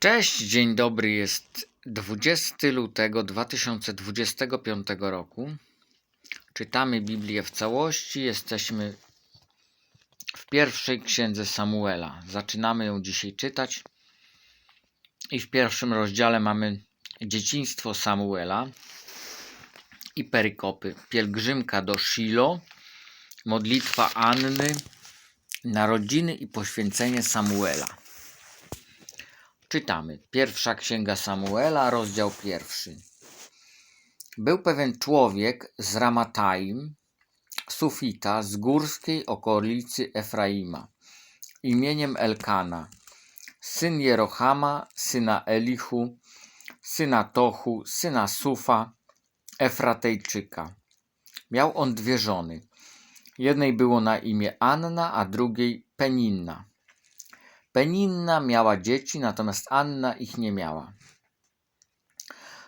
Cześć, dzień dobry. Jest 20 lutego 2025 roku. Czytamy Biblię w całości. Jesteśmy w pierwszej księdze Samuela. Zaczynamy ją dzisiaj czytać. I w pierwszym rozdziale mamy dzieciństwo Samuela i perykopy. Pielgrzymka do Shilo, modlitwa Anny, narodziny i poświęcenie Samuela. Czytamy. Pierwsza księga Samuela, rozdział pierwszy. Był pewien człowiek z Ramataim, Sufita, z górskiej okolicy Efraima, imieniem Elkana, syn Jerohama, syna Elichu, syna Tochu, syna Sufa, Efratejczyka. Miał on dwie żony. Jednej było na imię Anna, a drugiej Peninna. Peninna miała dzieci, natomiast Anna ich nie miała.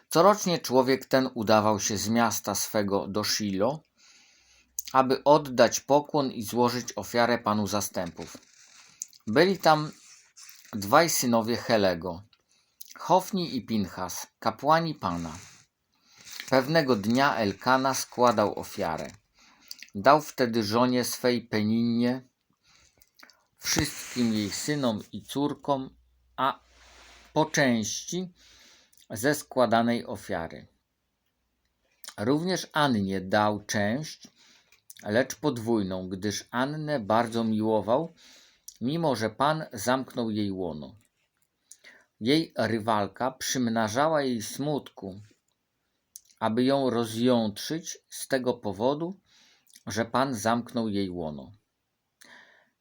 Corocznie człowiek ten udawał się z miasta swego do Shilo, aby oddać pokłon i złożyć ofiarę panu zastępów. Byli tam dwaj synowie Helego, Hofni i Pinchas, kapłani pana. Pewnego dnia Elkana składał ofiarę. Dał wtedy żonie swej Peninnie wszystkim jej synom i córkom, a po części ze składanej ofiary. Również Annie dał część, lecz podwójną, gdyż Annę bardzo miłował, mimo że Pan zamknął jej łono. Jej rywalka przymnażała jej smutku, aby ją rozjątrzyć z tego powodu, że Pan zamknął jej łono.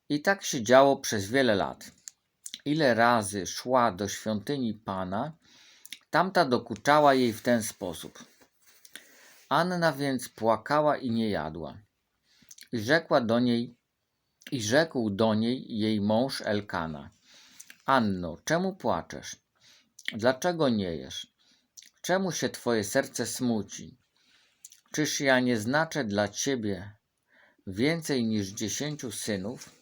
I tak się działo przez wiele lat. Ile razy szła do świątyni Pana, tamta dokuczała jej w ten sposób. Anna więc płakała i nie jadła. I rzekła do niej, i rzekł do niej jej mąż Elkana: Anno, czemu płaczesz? Dlaczego nie jesz? Czemu się twoje serce smuci? Czyż ja nie znaczę dla ciebie więcej niż dziesięciu synów?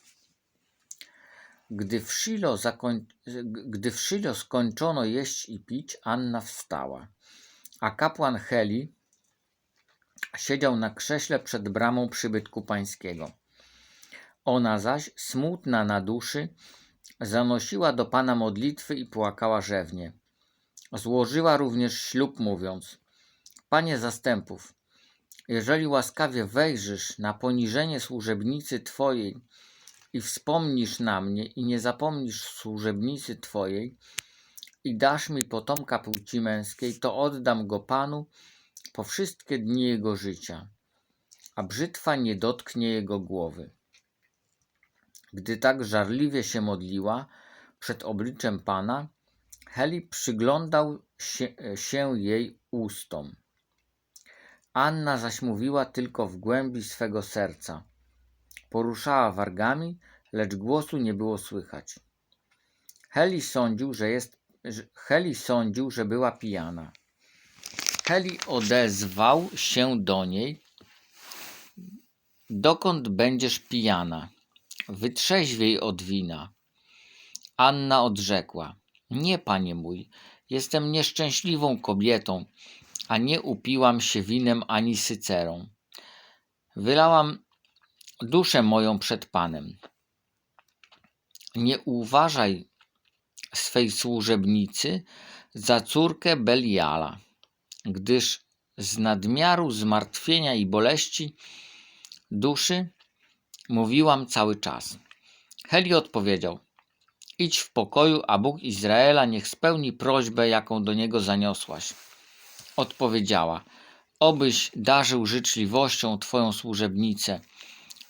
Gdy w, Shilo zakoń... Gdy w skończono jeść i pić, Anna wstała, a kapłan Heli siedział na krześle przed bramą przybytku pańskiego. Ona zaś, smutna na duszy, zanosiła do Pana modlitwy i płakała rzewnie. Złożyła również ślub, mówiąc: Panie zastępów, jeżeli łaskawie wejrzysz na poniżenie służebnicy Twojej, i wspomnisz na mnie i nie zapomnisz służebnicy Twojej i dasz mi potomka płci męskiej, to oddam go Panu po wszystkie dni jego życia, a brzytwa nie dotknie jego głowy. Gdy tak żarliwie się modliła przed obliczem Pana, Heli przyglądał się, się jej ustom. Anna zaś mówiła tylko w głębi swego serca – Poruszała wargami, lecz głosu nie było słychać. Heli sądził, że jest, Heli sądził, że była pijana. Heli odezwał się do niej. Dokąd będziesz pijana? Wytrzeźwiej od wina. Anna odrzekła. Nie, panie mój, jestem nieszczęśliwą kobietą, a nie upiłam się winem ani sycerą. Wylałam duszę moją przed Panem. Nie uważaj swej służebnicy za córkę Beliala, gdyż z nadmiaru zmartwienia i boleści duszy mówiłam cały czas. Heli odpowiedział: Idź w pokoju, a Bóg Izraela niech spełni prośbę, jaką do niego zaniosłaś. Odpowiedziała: Obyś darzył życzliwością Twoją służebnicę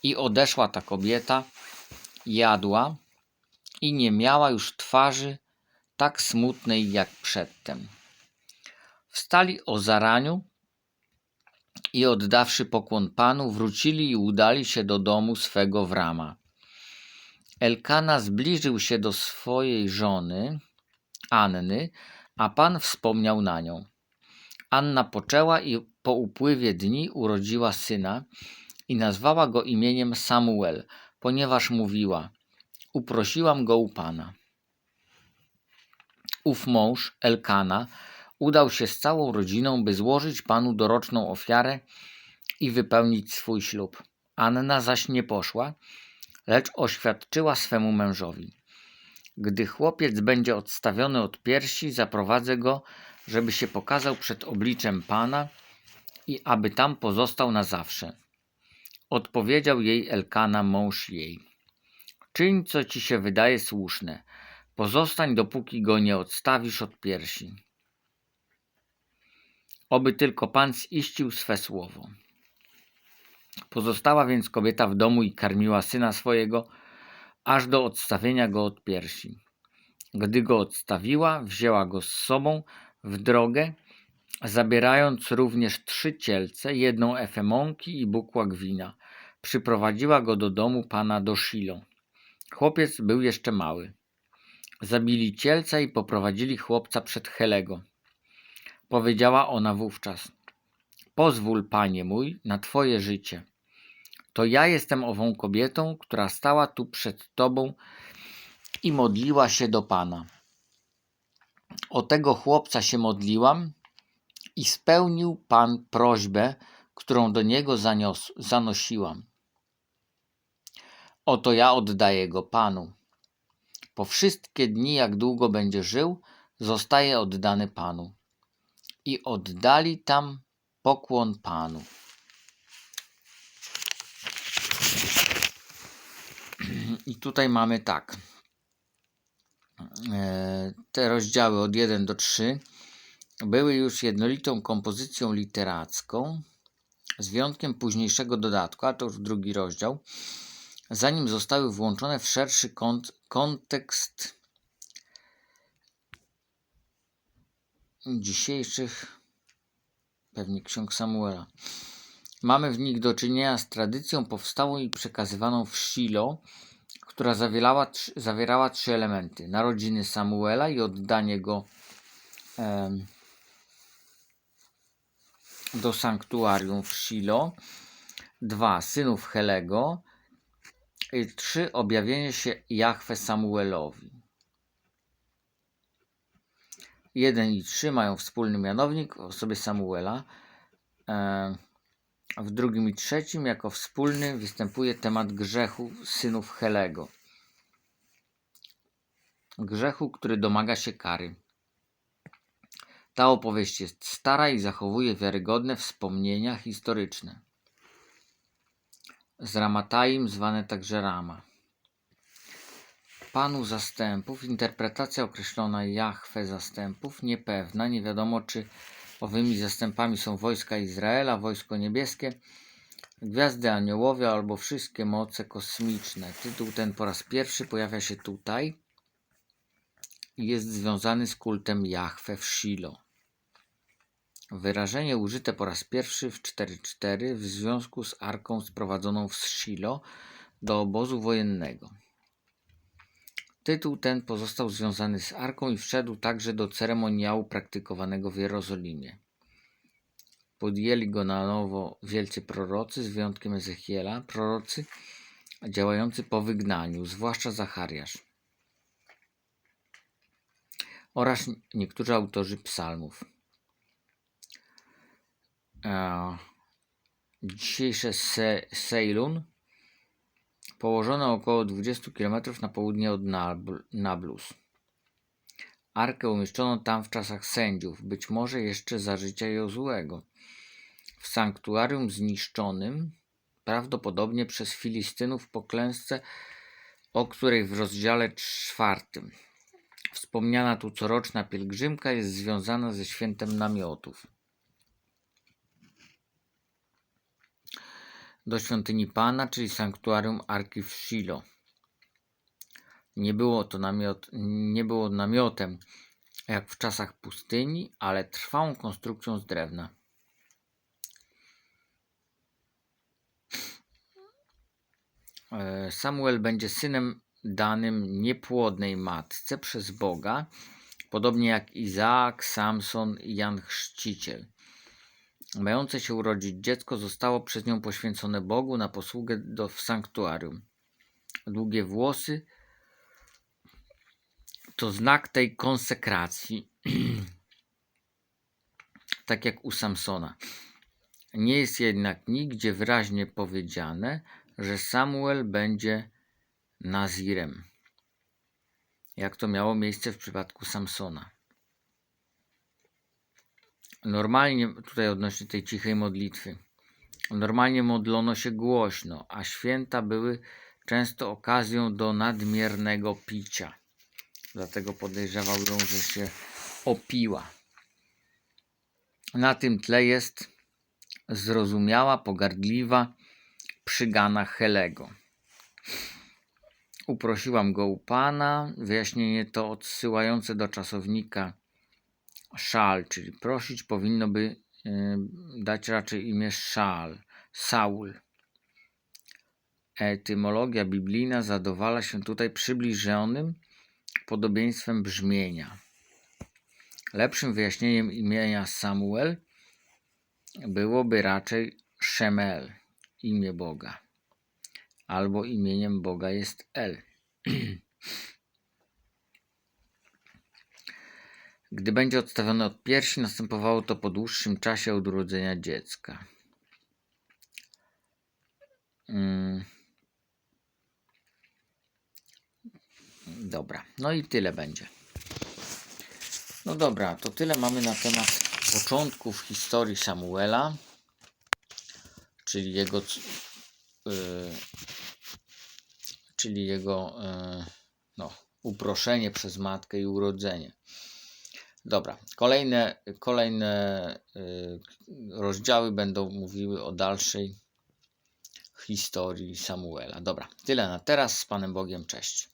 i odeszła ta kobieta, jadła i nie miała już twarzy tak smutnej jak przedtem. Wstali o zaraniu i oddawszy pokłon panu, wrócili i udali się do domu swego w Rama. Elkana zbliżył się do swojej żony, Anny, a pan wspomniał na nią. Anna poczęła i po upływie dni urodziła syna i nazwała go imieniem Samuel, ponieważ mówiła: Uprosiłam go u Pana. ów mąż, Elkana, udał się z całą rodziną, by złożyć panu doroczną ofiarę i wypełnić swój ślub. Anna zaś nie poszła, lecz oświadczyła swemu mężowi. Gdy chłopiec będzie odstawiony od piersi, zaprowadzę go, żeby się pokazał przed obliczem Pana i aby tam pozostał na zawsze. Odpowiedział jej Elkana, mąż jej. Czyń, co ci się wydaje słuszne. Pozostań, dopóki go nie odstawisz od piersi. Oby tylko Pan ziścił swe słowo. Pozostała więc kobieta w domu i karmiła syna swojego, aż do odstawienia go od piersi. Gdy go odstawiła, wzięła go z sobą w drogę, zabierając również trzy cielce, jedną efę mąki i bukłak wina. Przyprowadziła go do domu pana do Shilo. Chłopiec był jeszcze mały. Zabili cielca i poprowadzili chłopca przed Helego. Powiedziała ona wówczas: Pozwól, panie mój, na twoje życie. To ja jestem ową kobietą, która stała tu przed tobą i modliła się do pana. O tego chłopca się modliłam i spełnił pan prośbę, którą do niego zanios, zanosiłam. Oto ja oddaję go panu. Po wszystkie dni, jak długo będzie żył, zostaje oddany panu. I oddali tam pokłon panu. I tutaj mamy tak. E, te rozdziały od 1 do 3 były już jednolitą kompozycją literacką, z wyjątkiem późniejszego dodatku, a to już drugi rozdział, zanim zostały włączone w szerszy kont kontekst dzisiejszych pewnie ksiąg Samuela. Mamy w nich do czynienia z tradycją powstałą i przekazywaną w Shilo, która zawierała, zawierała trzy elementy: narodziny Samuela i oddanie go em, do sanktuarium w Shilo, dwa synów Helego i trzy objawienie się Jahwe Samuelowi. Jeden i trzy mają wspólny mianownik w osobie Samuela. W drugim i trzecim jako wspólny występuje temat grzechu synów Helego. Grzechu, który domaga się kary. Ta opowieść jest stara i zachowuje wiarygodne wspomnienia historyczne. Z Ramataim zwane także Rama. Panu zastępów, interpretacja określona Jahwe zastępów, niepewna, nie wiadomo czy owymi zastępami są wojska Izraela, wojsko niebieskie, gwiazdy aniołowie albo wszystkie moce kosmiczne. Tytuł ten po raz pierwszy pojawia się tutaj i jest związany z kultem Jahwe w Shilo. Wyrażenie użyte po raz pierwszy w 4.4 w związku z arką sprowadzoną w Shilo do obozu wojennego. Tytuł ten pozostał związany z arką i wszedł także do ceremoniału praktykowanego w Jerozolimie. Podjęli go na nowo wielcy prorocy, z wyjątkiem Ezechiela, prorocy działający po wygnaniu, zwłaszcza Zachariasz oraz niektórzy autorzy psalmów. Dzisiejsze Se położone około 20 km na południe od Nablus. Arkę umieszczono tam w czasach sędziów, być może jeszcze za życia Jozułego. W sanktuarium zniszczonym, prawdopodobnie przez Filistynów po klęsce, o której w rozdziale czwartym. Wspomniana tu coroczna pielgrzymka jest związana ze świętem namiotów. Do świątyni Pana, czyli sanktuarium Arki w Shilo. Nie było to namiot, nie było namiotem jak w czasach pustyni, ale trwałą konstrukcją z drewna. E, Samuel będzie synem danym niepłodnej matce przez Boga, podobnie jak Izaak, Samson i Jan Chrzciciel. Mające się urodzić dziecko zostało przez nią poświęcone Bogu na posługę do, w sanktuarium. Długie włosy to znak tej konsekracji. tak jak u Samsona. Nie jest jednak nigdzie wyraźnie powiedziane, że Samuel będzie Nazirem. Jak to miało miejsce w przypadku Samsona. Normalnie, tutaj odnośnie tej cichej modlitwy, normalnie modlono się głośno, a święta były często okazją do nadmiernego picia. Dlatego podejrzewał ją, że się opiła. Na tym tle jest zrozumiała, pogardliwa przygana Helego. Uprosiłam go u pana. Wyjaśnienie to odsyłające do czasownika szal, czyli prosić powinno by y, dać raczej imię szal, Saul. Etymologia biblijna zadowala się tutaj przybliżonym podobieństwem brzmienia. Lepszym wyjaśnieniem imienia Samuel byłoby raczej Szemel, imię Boga, albo imieniem Boga jest El. Gdy będzie odstawiony od piersi, następowało to po dłuższym czasie od urodzenia dziecka. Mm. Dobra, no i tyle będzie. No dobra, to tyle mamy na temat początków historii Samuela, czyli jego, yy, czyli jego yy, no, uproszenie przez matkę i urodzenie. Dobra, kolejne, kolejne yy, rozdziały będą mówiły o dalszej historii Samuela. Dobra, tyle na teraz. Z Panem Bogiem, cześć.